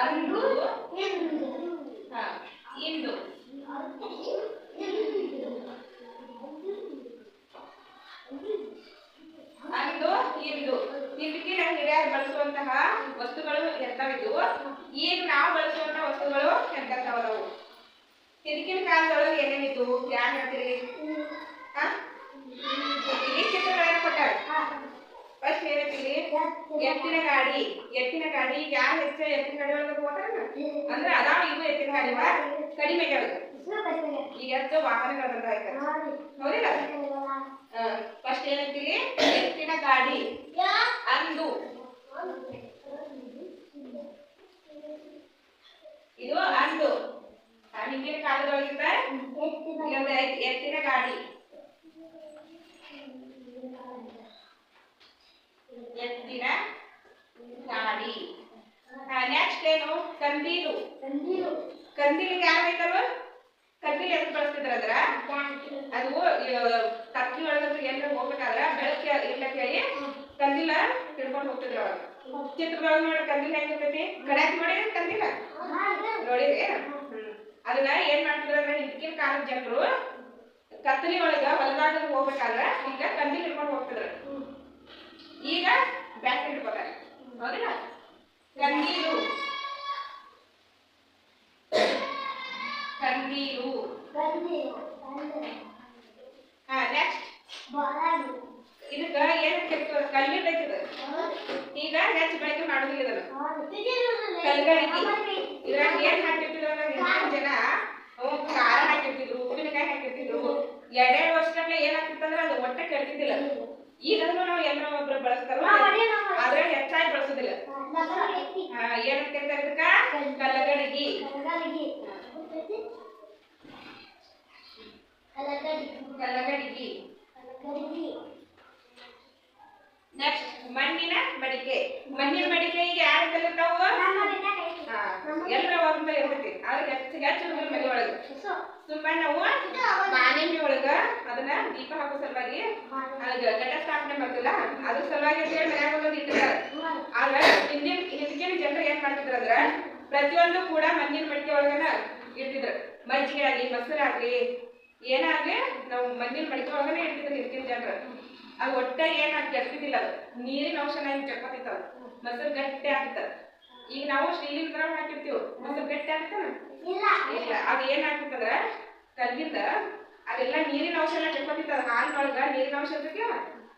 ಅಂದು ಹಾ ಇಂದು ಅಂದು ಇಂದು ಹಿಂದಕ್ಕಿನ ಹಿರಿಯರು ಬಳಸುವಂತಹ ವಸ್ತುಗಳು ಎಂತವಿದ್ವು ಈಗ ನಾವು ಬಳಸುವಂತಹ ವಸ್ತುಗಳು ಎಂತವರವು ಹಿಂದಿನ ಕಾಲದೊಳಗೆ ಏನೇನಿತ್ತು ಯಾರು ಹೇಳ್ತೀರಿ? ಹಾ? ಇಲ್ಲಿ ಚಿತ್ರಗಳನ್ನು ಕೊಟ್ಟಾರೆ. ಫಸ್ಟ್ ಏನಂತೀರಿ ಎತ್ತಿನ ಗಾಡಿ. ಎತ್ತಿನ ಗಾಡಿ. ಯಾರು ಹೆಚ್ಚು ಎತ್ತಿನ ಗಾಡಿ ಒಳಗೆ ಹೋಗ್ತಾರ ಅಂದ್ರೆ? ಅದಾವ ಇವು ಎತ್ತಿನ ಗಾಡಿ ವಾ ಕಡಿಮೆ ಈಗ ಹೆಚ್ಚು ವಾಹನಗಳ ಹೌದಿಲ್ಲ? ಫಸ್ಟ್ ಏನಂತೀರಿ? ಎತ್ತಿನ ಗಾಡಿ. ಅಂದು. ಇದು ಅಂದು. ಹಿಂದಿನ ಕಾಲದೊಳಗಿಂದ? ಎತ್ತಿನ ಗಾಡಿ. ಎತ್ತಿನ ಗಾಡಿ. ನೆಕ್ಸ್ಟ್ ಏನು? ಕಂದೀಲು. ಕಂದೀಲು. ಕಂದೀಲಿಗೆ ಯಾರು ಬೇಕಲ್ವ ಕಂದೀಲು ಎದ್ದು ಬಳಸ್ತಿದ್ರ ಅದ್ರ? ಅದು ಕತ್ತಿ ಒಳಗಂತ ಎಲ್ಲ ಹೋಗ್ಬೇಕಾದ್ರ ಬೆಳಗ್ಗೆ ಇರ್ಲಕ್ ಹೇಳಿ ಕಂದಿಲ ಹಿಡ್ಕೊಂಡು ಹೋಗ್ತಿದ್ರು ಅವಾಗ. ಚಿತ್ರದೊಳಗೆ ನೋಡಿ ಕಂದಿಲ ಹೆಂಗಿರ್ತೈತಿ? ಕಡ್ಯಾಕ್ ನೋಡಿದ್ರೆ ಕಂದಿಲ್ಲ ನೋಡಿದ್ರೆ. ಅದನ್ನ ಏನ್ ಮಾಡ್ತಿದ್ರು ಅಂದ್ರೆ ಹಿಂದಿನ ಕಾಲದ ಜನರು ಕತ್ತಲಿ ಒಳಗ ಹೊಲದಾಗ ಹೋಗ್ಬೇಕಾದ್ರ ಈಗ ಕಂದಿಲ್ ಹಿಡ್ಕೊಂಡು ಹೋಗ್ತಿದ್ರು. ಈಗ ಬ್ಯಾಕ್ ಹಿಡ್ಕೊತಾರೆ. ಹೌದಿಲ್ಲ? ಕಂದೀಲು ಕಂದೀಲು ಹಾ ನೆಕ್ಸ್ಟ್ ಇದಕ್ಕ ಏನು ಕೆತ್ತ ಕಲ್ಲಿ ಬೇಕಿದೆ ಈಗ ಹೆಚ್ಚು ಬಳಕೆ ಮಾಡೋದಿಲ್ಲ ಇದನ್ನ. ಕಲ್ಗಡಿಗೆ ಇದ್ರಾಗ ಏನ್ ಹಾಕಿರ್ತಿದ್ರು ಅಂದ್ರೆ ಹಿಂದಿನ ಜನ ಅವು ಖಾರ ಹಾಕಿರ್ತಿದ್ರು ಉಪ್ಪಿನಕಾಯಿ ಹಾಕಿರ್ತಿದ್ರು ಎರಡೆರಡು ವರ್ಷಗಟ್ಲೆ ಏನ್ ಹಾಕಿರ್ತಂದ್ರೆ ಅದು ಒಟ್ಟೆ ಕೆಡ್ತಿದ್ದಿಲ್ಲ ಈಗಂದ್ರೂ ನಾವು ಎಲ್ಲ ಒಬ್ರು ಬಳಸ್ತಾರ ಆದ್ರೆ ಹೆಚ್ಚಾಗಿ ಬಳಸೋದಿಲ್ಲ ಹಾ, ಕಲ್ಲಗಡಿಗಿ ಕಲ್ಲಗಡಿಗಿ ನೆಕ್ಸ್ಟ್ ಮಣ್ಣಿನ ಮಡಿಕೆ. ಮಣ್ಣಿನ ಮಡಿಕೆ ಯಾರು ಕಲಿತಾವ ಎಲ್ಲರ ಒಂದ ಇರ್ತೈತಿ ಆದ್ರೆ ಹೆಚ್ಚಿಗೆ ಹೆಚ್ಚು ಮನೆ ಒಳಗೆ. ಸುಮ್ಮನೆ ನಾವು ಮಾನಿಮಿ ಒಳಗ ಅದನ್ನ ದೀಪ ಹಾಕೋ ಸಲುವಾಗಿ ಅದ ಘಟ ಸ್ಥಾಪನೆ ಮಾಡ್ತಿಲ್ಲ ಅದ್ರ ಸಲುವಾಗಿ ಅಂತ ಹೇಳಿ ಮನ್ಯಾಗ ಒಂದೊಂದು ಇಟ್ಟಿದ್ದಾರೆ ಆದ್ರೆ ಹಿಂದಿನ ಹಿಂದಿನ ಜನರು ಅಂದ್ರ ಪ್ರತಿಯೊಂದು ಕೂಡ ಮಣ್ಣಿನ ಮಡಿಕೆ ಒಳಗನ ಇರ್ತಿದ್ರು ಮಜ್ಜಿಗೆ ಆಗ್ಲಿ ಮೊಸರು ಆಗ್ಲಿ ಏನಾಗ್ಲಿ ನಾವು ಮಣ್ಣಿನ ಮಡಿಕೆ ಒಳಗನೆ ಇರ್ತಿದ್ರು ಇರ್ತಿದ್ ಜನರು. ಅದು ಒಟ್ಟ ಏನ್ ಜಗ್ತಿದಿಲ್ಲ ಅದು. ನೀರಿನ ಅಂಶನ ಹಿಂಗ್ ಚಕ್ಕೋತಿತ್ತು ಅದು. ಮೊಸರು ಗಟ್ಟಿ ಆಗ್ತದ. ಈಗ ನಾವು ಸ್ಟೀಲಿನ ತರ ಹಾಕಿರ್ತೀವಿ. ಮೊಸರು ಗಟ್ಟಿ ಆಗ್ತಾನ ಇಲ್ಲ. ಅದು ಏನ್ ಆಗ್ತದ್ರ ಕಲ್ಲಿಂದ ಅದೆಲ್ಲ ನೀರಿನ ಔಷಧ ಚಕ್ಕೋತಿತ್ತು ಅದು ಹಾಲಿನೊಳಗ ನೀರಿನ ಔಷಧ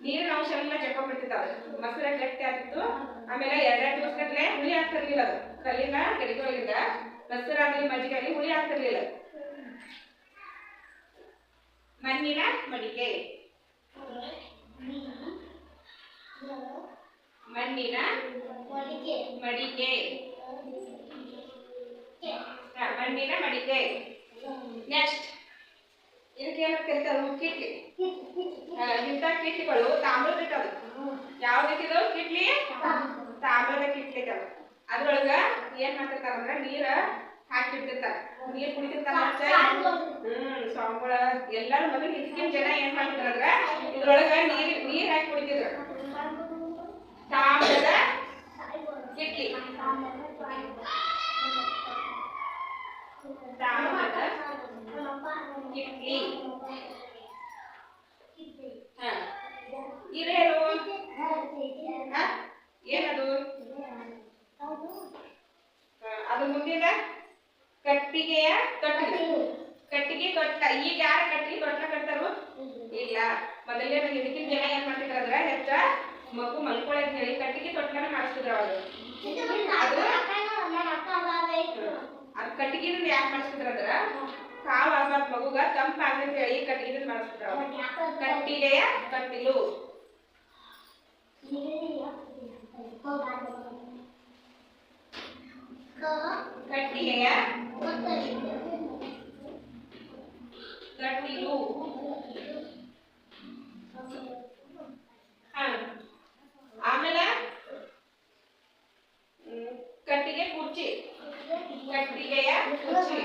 ನೀರಿನ ಅಂಶ ಎಲ್ಲ ಚಕ್ಕೊಂಡ್ಬಿಡ್ತಿತ್ತು ಅದು ಮೊಸರು ಗಟ್ಟಿ ಆಗ್ತಿತ್ತು ಆಮೇಲೆ ಎರಡೆರಡು ದಿವಸಗಟ್ಲೆ ಹುಳಿ ಆಗ್ತಿರ್ಲಿಲ್ಲ ಅದು. ಕಲ್ಲಿನ ಗಡಿಗಳಿಂದ ಮೊಸರು ಆಗಲಿ ಮಜ್ಜಿಗೆ ಆಗಲಿ ಹುಳಿ ಆಗ್ತಿರ್ಲಿಲ್ಲ. ಮಣ್ಣಿನ ಮಡಿಕೆ. ಮಣ್ಣಿನ ಮಡಿಕೆ. ಮಣ್ಣಿನ ಮಡಿಕೆ. ನೆಕ್ಸ್ಟ್ ಇದಕ್ಕೆ ಏನಂತ ಕರಿತಾರೆ ಕಿಟ್ಲಿ. ಇಂಥ ಕಿಟ್ಲಿಗಳು ತಾಮ್ರದ ಅದು. ಯಾವ್ದಕ್ಕಿದು ಕಿಟ್ಲಿ? ತಾಮ್ರದ ಕಿಟ್ಲಿ ಅದು. ಅದ್ರೊಳಗ ಏನ್ ಮಾಡ್ತಿರ್ತಾರ ಅಂದ್ರ ನೀರ ಹಾಕಿಟ್ಟಿರ್ತಾರ. ನೀರ್ ಕುಡಿತಿರ್ತಾರ ಹ್ಮ್ ಸ್ವಾಮಿಗಳ ಎಲ್ಲಾರು ಮೊದಲು ಹಿಂದಿನ ಜನ ಏನ್ ಮಾಡ್ತಿದ್ರ ಅಂದ್ರ ಇದ್ರೊಳಗ ನೀರ್ ನೀರ್ ಹಾಕಿ ಕುಡಿತಿದ್ರು. ತಾಮ್ರದ ಕಿಟ್ಲಿ. ತಾಮ್ರದ ಕಿಟ್ಲಿ ಹಾ? ಏನದು ಅದು ಮುಂದಿನ ಕಟ್ಟಿಗೆಯ ತೊಟ್ಟಿಲು ಕಟ್ಟಿಗೆ ತೊಟ್ಟ ಈಗ ಯಾರ ಕಟ್ಟಿಗೆ ತೊಟ್ಟ ಕಟ್ತಾರು ಇಲ್ಲ ಮೊದಲೇ ಇದಕ್ಕಿನ ಜನ ಏನ್ ಮಾಡ್ತಿದ್ರ ಅಂದ್ರ ಹೆಚ್ಚ ಮಗು ಮಲ್ಕೊಳ ಹೇಳಿ ಕಟ್ಟಿಗೆ ತೊಟ್ಟನ ಮಾಡಿಸ್ತಿದ್ರ ಅವರು ಕಟ್ಟಿಗೆದಿಂದ ಯಾಕೆ ಮಾಡಿಸ್ತಿದ್ರ ಅಂದ್ರ? ಕಾವ್ ಆಗ್ಬಾರ್ದು ಮಗುಗ ತಂಪ ಅಂತ ಹೇಳಿ ಕಟ್ಟಿಗೆದಿಂದ ಮಾಡಿಸ್ತಿದ್ರ ಅವಾಗ ಕಟ್ಟಿಗೆಯ ತೊಟ್ಟಿಲು ಕಟ್ಟಿಗೆಯ ತೊಟ್ಟಿಲು ಹಾ ಆಮೇಲೆ ಹ್ಮ್, ಕಟ್ಟಿಗೆ ಕುರ್ಚಿ ಕಟ್ಟಿಗೆಯ ಕುರ್ಚಿ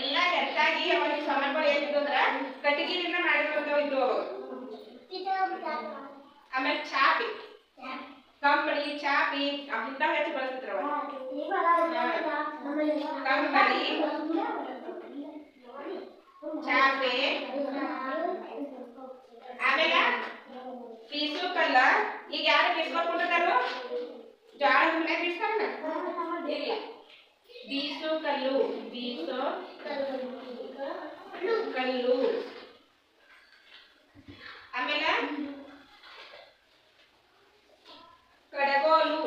ಎಲ್ಲ ಹೆಚ್ಚಾಗಿ ಅವನಿಗೆ ಸಮರ್ಪಣೆ ಏನಿದ್ದು ಅಂದ್ರ ಕಟ್ಟಿಗೆಯಿಂದ ಮಾಡಿರುವಂತವು ಇದ್ದು ಅವಾಗ ಆಮೇಲೆ ಚಾಪಿ ಕಂಬಳಿ ಚಾಪಿ ಕಾಫಿ ಇಂಥವ್ ಹೆಚ್ಚು ಬಳಸ್ತಿದ್ರು ಅವಾಗ ಕಂಬಳಿ ಚಾಪೆ ಆಮೇಲೆ ಬೀಸು ಕಲ್ಲ ಈಗ ಯಾರು ಬೀಸ್ಕೊಂಡ್ಬಿಟ್ಟಿದ್ದಾರು ಜೋಳದ ಮನ್ಯಾಗ ಬೀಸ್ತಾರನ ಇಲ್ಲ ಬೀಸು ಕಲ್ಲು ಬೀಸು ಕಲ್ಲು ಆಮೇಲೆ ಕಡಗೋಲು.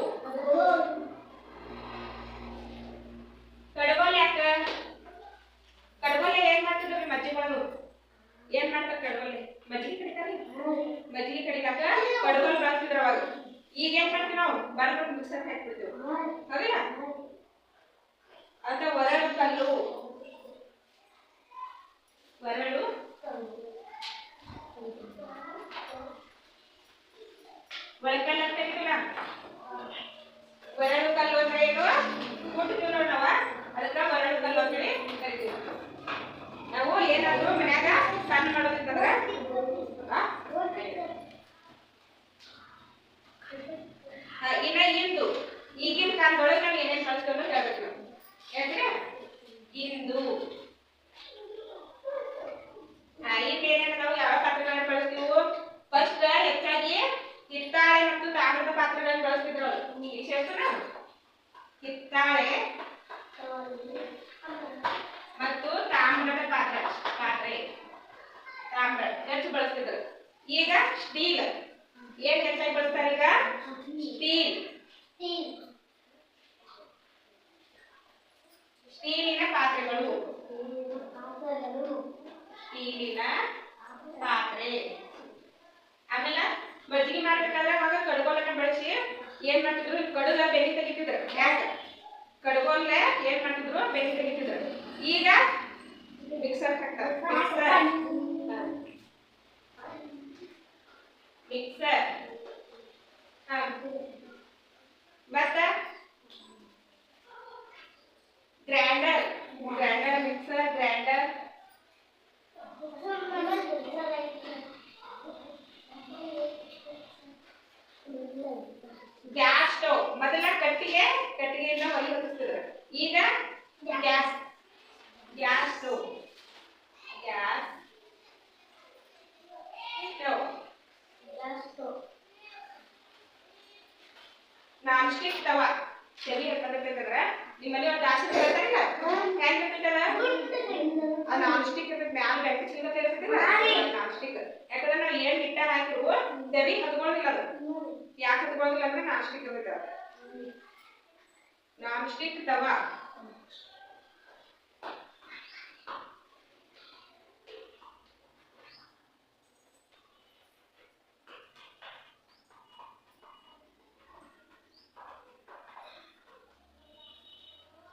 ಕಡಗೋಲ್ ಯಾಕ? ಕಡಗೋಲೆ ಏನ್ ಮಜ್ಜಿಗೆ ಮಜ್ಜಿಗಳು ಏನ್ ಮಾಡ್ತಾರ ಕಡಗೋಲೆ? ಮಜ್ಜಿಗೆ ಕಡಿತಾರೆ ಮಜ್ಜಿಗೆ ಕಡಿಲಾಕ ಕಡಗೋಲು ಬಳಸ್ತಿದ್ರ ಅವಾಗ. ಈಗ ಏನ್ ಮಾಡ್ತೀವಿ ನಾವು? ಬರ್ಬಿಟ್ಟು ಮಿಕ್ಸರ್ ಹಾಕ್ಬಿಡ್ತೀವಿ. ಹೌದಿಲ್ಲ? ಒರಳು ಕಲ್ಲು. ಒರಳು? ಒಳಕಲ್ಲು ಅಂತ ಇರ್ತಲ್ಲ ಒರಳು ಕಲ್ಲು ಅಂದ್ರೆ ಏನು ಕುಟ್ತೀವಿ ನೋಡಿ ನಾವ ಅದಕ್ಕ ಒರಳು ಕಲ್ಲು ಅಂತೇಳಿ ಕರಿತೀವಿ ನಾವು ಏನಾದ್ರು ಮನ್ಯಾಗ ಸಣ್ಣ ಮಾಡೋದಿತ್ತಂದ್ರ ಆ? ಆ, ಇನ್ನ ಇಂದು ಈಗಿನ ಕಾಲದೊಳಗೆ ನಾವು ಏನೇನ್ ಬಳಸ್ತೇವೆ ಅನ್ನೋದು ಹೇಳ್ಬೇಕು ನಾವು ಯಾಕ್ರೆ ಇಂದು ಆ, ಇನ್ನೇನೇನು ನಾವು ಯಾವ ಪಾತ್ರೆಗಳನ್ನ ಬಳಸ್ತೀವಿ ಫಸ್ಟ್ ಹೆಚ್ಚಾಗಿ ಹಿತ್ತಾಳೆ ಮತ್ತು ತಾಮ್ರದ ಪಾತ್ರೆಗಳನ್ನ ಬಳಸ್ತಿದ್ರು ಅವ್ರು. ಈ ಸೇರ್ಸೋಣ ಹಿತ್ತಾಳೆ ಮತ್ತು ತಾಮ್ರದ ಪಾತ್ರೆ ಪಾತ್ರೆ ತಾಮ್ರ ಹೆಚ್ಚು ಬಳಸ್ತಿದ್ರು ಈಗ ಸ್ಟೀಲ್ ಏನ್ ಹೆಚ್ಚಾಗಿ ಬಳಸ್ತಾರೆ ಈಗ? ಸ್ಟೀಲ್ ಸ್ಟೀಲಿನ ಪಾತ್ರೆಗಳು. ಸ್ಟೀಲಿನ ಪಾತ್ರೆ. ಆಮೇಲೆ ಮಜ್ಜಿಗೆ ಮಾಡ್ಬೇಕಾದ್ರೆ ಅವಾಗ ಕಡ್ಗೋಲನ್ನ ಬಳಸಿ ಏನ್ ಮಾಡ್ತಿದ್ರು? ಕಡುಗ ಬೆಂಕಿ ತೆಗಿತಿದ್ರು. ಯಾಕೆ? ಕಡ್ಗೋಲ್ನ ಏನ್ ಮಾಡ್ತಿದ್ರು? ಬೆಂಕಿ ತೆಗಿತಿದ್ರು. ಈಗ ಮಿಕ್ಸರ್ ಹಾಕ್ತಾರೆ. ಮಿಕ್ಸರ್ ಮಿಕ್ಸರ್ ಹಾ ಮತ್ತ grinder grinder mixer grinder gas stove ಮೊದಲ ಕಟ್ಟಿಗೆ ಕಟ್ಟಿಗೆಯಿಂದ ಒಲೆ ಹೊತ್ತಿಸಿದ್ರು ಈಗ ಗ್ಯಾಸ್ ಗ್ಯಾಸ್ ನಾನ್ ಸ್ಟಿಕ್ ಇರ್ತೈತಿ ಮ್ಯಾಲ ಬೆಂಕಿ ಸಿಗತ್ತೆ ಇರ್ತೈತಿಲ್ಲ ನಾನ್ ಸ್ಟಿಕ್ ಯಾಕಂದ್ರೆ ನಾವು ಏನ್ ಹಿಟ್ಟ ಹಾಕಿರು ತೆವಿ ಹತ್ಕೊಳ್ಳೋದಿಲ್ಲ ಅದು ಯಾಕೆ ಹತ್ಕೊಳ್ಳೋದಿಲ್ಲ ಅಂದ್ರೆ ನಾನ್ ಸ್ಟಿಕ್ ಇರ್ತೈತೆ ನಾನ್ ಸ್ಟಿಕ್ ತವ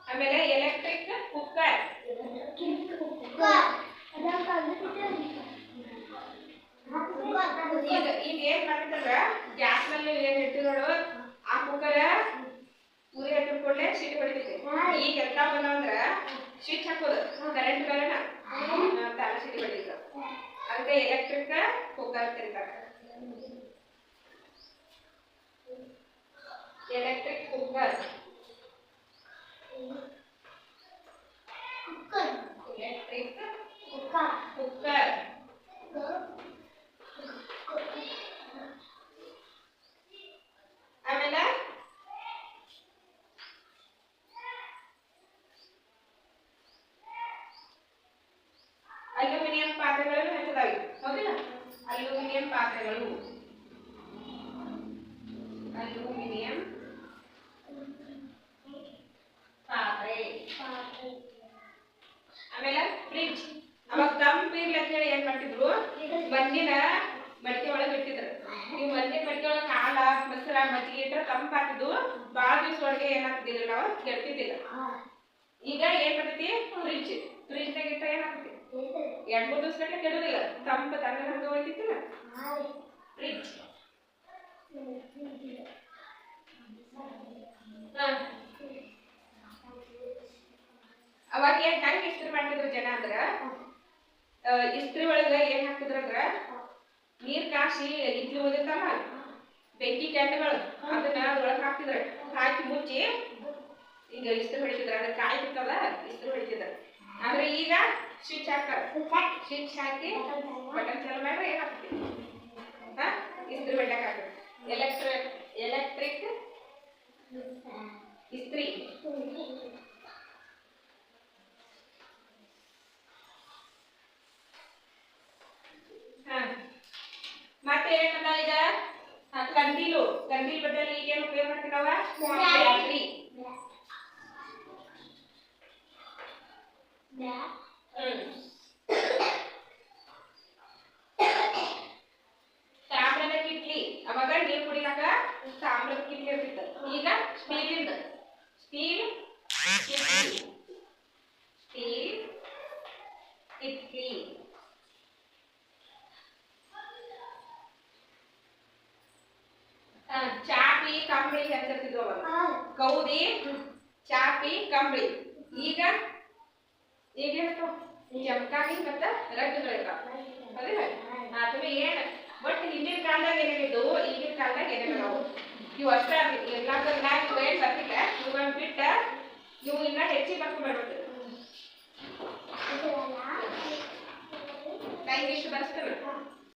ಆಮೇಲೆ ಎಲೆಕ್ಟ್ರಿಕ್ ಕುಕ್ಕರ್ ಎಲ್ಲ ಬಂದವಂದ್ರ ಸ್ವಿಚ್ ಹಾಕೋದು. ಕರೆಂಟ್ ಬರೋಣ ತಾನ ಸಿಟಿ ಹೊಡಿತ ಅದಕ್ಕೆ ಎಲೆಕ್ಟ್ರಿಕ್ ಕುಕ್ಕರ್ ತಿಂತಾರೆ. ಎಲೆಕ್ಟ್ರಿಕ್ ಕುಕ್ಕರ್ ಎಲೆಕ್ಟ್ರಿಕ್ ಕುಕ್ಕರ್ ಆಮೇಲೆ ಅಲ್ಯೂಮಿನಿಯಂ ಪಾತ್ರೆಗಳು ಹೆಚ್ಚದಾಗಿ ಹೌದಿಲ್ಲ ಅಲ್ಯೂಮಿನಿಯಂ ಪಾತ್ರೆಗಳು ಅಲ್ಯೂಮಿನಿಯಂ ಪಾತ್ರೆ ಆಮೇಲೆ ಫ್ರಿಡ್ಜ್ ಅವಾಗ ತಂಪು ಇರ್ಲಿ ಅಂತ ಹೇಳಿ ಏನ್ ಮಾಡ್ತಿದ್ರು ಮಣ್ಣಿನ ಮಡಿಕೆ ಒಳಗೆ ಇಟ್ಟಿದ್ರು ಈ ಮಣ್ಣಿನ ಮಡಿಕೆ ಒಳಗೆ ಹಾಲ ಮೊಸರ ಮಜ್ಜಿಗೆ ಇಟ್ರೆ ತಂಪು ಹಾಕಿದ್ದು ಭಾಳ ದಿವಸ ಒಳಗೆ ಏನಾಗ್ತಿದ್ದಿಲ್ಲ ನಾವು ಕೆಡ್ತಿದ್ದಿಲ್ಲ ಈಗ ಏನ್ ಮಾಡ್ತೈತಿ? ಫ್ರಿಜ್ ಫ್ರಿಜ್ನಾಗ ಇಟ್ರೆ ಏನಾಗ್ತೈತಿ ಎರಡ್ ಮೂರ್ ದಿವಸ ಗಂಟೆ ಕೆಡೋದಿಲ್ಲ. ತಂಪ ತಂದ್ರೆ ಹಂಗ ಹೋಯ್ತಿತ್ತಲ್ಲ ಫ್ರಿಜ್. ಅವಾಗ ಏನ್ ಹೆಂಗ್ ಇಸ್ತ್ರಿ ಮಾಡ್ತಿದ್ರು ಜನ ಅಂದ್ರ ಇಸ್ತ್ರಿ ಒಳಗ ಏನ್ ಹಾಕ್ತಿದ್ರ ಅಂದ್ರ ನೀರ್ ಕಾಸಿ ಇಡ್ಲಿ ಓದಿರ್ತಾವ ಬೆಂಕಿ ಕೆಂಡಗಳು, ಅದನ್ನ ಅದ್ರೊಳಗೆ ಹಾಕಿದ್ರೆ ಹಾಕಿ ಮುಚ್ಚಿ, ಈಗ ಇಸ್ತ್ರಿ ಹೊಡಿತಿದ್ರು. ಕಾಯಿ ಕಾಯ್ತಿರ್ತದ ಇಸ್ತ್ರಿ ಹೊಡಿತಿದ್ರ. ಆದ್ರೆ ಈಗ ಸ್ವಿಚ್ ಹಾಕ್ತಾರೆ. ಸ್ವಿಚ್ ಹಾಕಿ ಬಟನ್ ಚಾಲು ಮಾಡ್ರೆ ಏನಾಗ್ತದೆ ಹಾ? ಇಸ್ತ್ರಿ ಹೊಡ್ಯಕ್ ಆಗ್ತದೆ ಎಲೆಕ್ಟ್ರಿಕ್ ಎಲೆಕ್ಟ್ರಿಕ್ ಇಸ್ತ್ರಿ. ಹಾ. ಮತ್ತೆ ಏನದ ಈಗ ಕಂದೀಲು ಕಂದೀಲ್ ಬದಲು ಈಗ ಏನು ಉಪಯೋಗ ಮಾಡ್ತೀವಿ ನಾವ ಬ್ಯಾಟ್ರಿ ಹ್ಮ್ ತಾಮ್ರದ ಕಿಟ್ಲಿ ಅವಾಗ ನೀರು ಕುಡಿಲಾಕ ತಾಮ್ರದ ಕಿಟ್ಲಿ ಇರ್ತಿತ್ತು ಈಗ ಸ್ಟೀಲಿಂದ ಸ್ಟೀಲ್ ಕಿಟ್ಲಿ ಈಗ? ಈಗ ಎಮಕಾಗಿ ಮತ್ತೆ ರಗ್ಗಗಳಿಗ ಹೌದಿಲ್ಲ ಏನು? ಬಟ್ ಹಿಂದಿನ ಕಾಲದಾಗ ಏನೇನಿದ್ದವು ಈಗಿನ ಕಾಲದಾಗ ಏನೇನಿದಾವು ಇವು ಅಷ್ಟೇ ಆಗಲಿ ಎಲ್ಲ ನಾಲ್ಕು ಏನು ಬಿಟ್ಟ ಇವು ಇನ್ನ ಹೆಚ್ಚಿಗೆ ಬರ್ತು ಬರ್ಬೇಕು ಕೈಗೆ ಇಷ್ಟು ಬರ್ಸ್ತಾರೆ